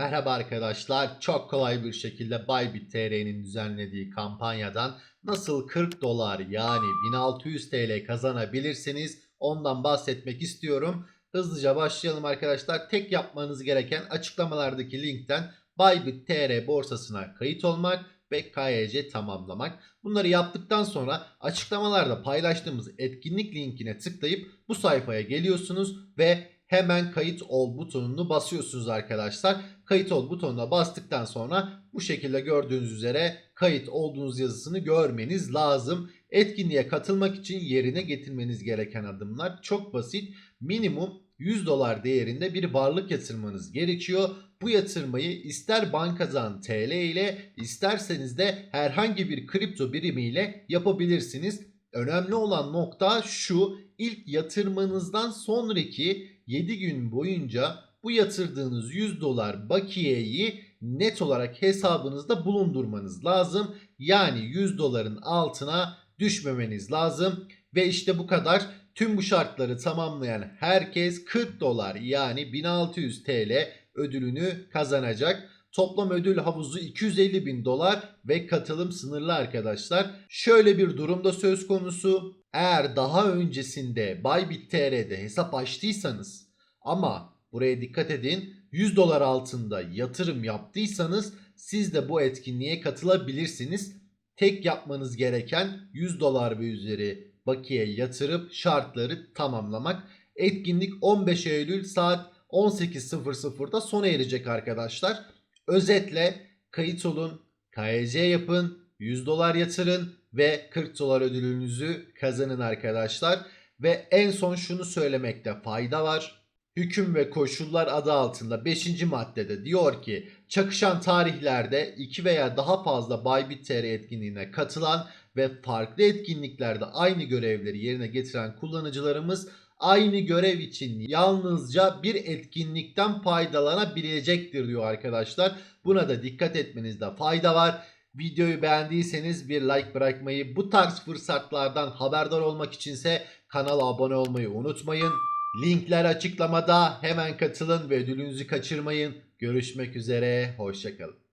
Merhaba arkadaşlar. Çok kolay bir şekilde Bybit TR'nin düzenlediği kampanyadan nasıl 40 dolar yani 1600 TL kazanabilirsiniz ondan bahsetmek istiyorum. Hızlıca başlayalım arkadaşlar. Tek yapmanız gereken açıklamalardaki linkten Bybit TR borsasına kayıt olmak ve KYC tamamlamak. Bunları yaptıktan sonra açıklamalarda paylaştığımız etkinlik linkine tıklayıp bu sayfaya geliyorsunuz ve hemen kayıt ol butonunu basıyorsunuz arkadaşlar. Kayıt ol butonuna bastıktan sonra bu şekilde gördüğünüz üzere kayıt olduğunuz yazısını görmeniz lazım. Etkinliğe katılmak için yerine getirmeniz gereken adımlar çok basit. Minimum 100 dolar değerinde bir varlık yatırmanız gerekiyor. Bu yatırmayı ister bankadan TL ile isterseniz de herhangi bir kripto birimiyle yapabilirsiniz. Önemli olan nokta şu ilk yatırmanızdan sonraki 7 gün boyunca bu yatırdığınız 100 dolar bakiyeyi net olarak hesabınızda bulundurmanız lazım. Yani 100 doların altına düşmemeniz lazım. Ve işte bu kadar. Tüm bu şartları tamamlayan herkes 40 dolar yani 1600 TL ödülünü kazanacak. Toplam ödül havuzu 250 bin dolar ve katılım sınırlı arkadaşlar. Şöyle bir durumda söz konusu. Eğer daha öncesinde Bybit TR'de hesap açtıysanız ama buraya dikkat edin 100 dolar altında yatırım yaptıysanız siz de bu etkinliğe katılabilirsiniz. Tek yapmanız gereken 100 dolar ve üzeri bakiye yatırıp şartları tamamlamak. Etkinlik 15 Eylül saat 18.00'da sona erecek arkadaşlar. Özetle kayıt olun, KYC yapın, 100 dolar yatırın ve 40 dolar ödülünüzü kazanın arkadaşlar. Ve en son şunu söylemekte fayda var. Hüküm ve koşullar adı altında 5. maddede diyor ki çakışan tarihlerde 2 veya daha fazla Bybit TR etkinliğine katılan ve farklı etkinliklerde aynı görevleri yerine getiren kullanıcılarımız aynı görev için yalnızca bir etkinlikten faydalanabilecektir diyor arkadaşlar. Buna da dikkat etmenizde fayda var. Videoyu beğendiyseniz bir like bırakmayı, bu tarz fırsatlardan haberdar olmak içinse kanala abone olmayı unutmayın. Linkler açıklamada hemen katılın ve ödülünüzü kaçırmayın. Görüşmek üzere, hoşçakalın.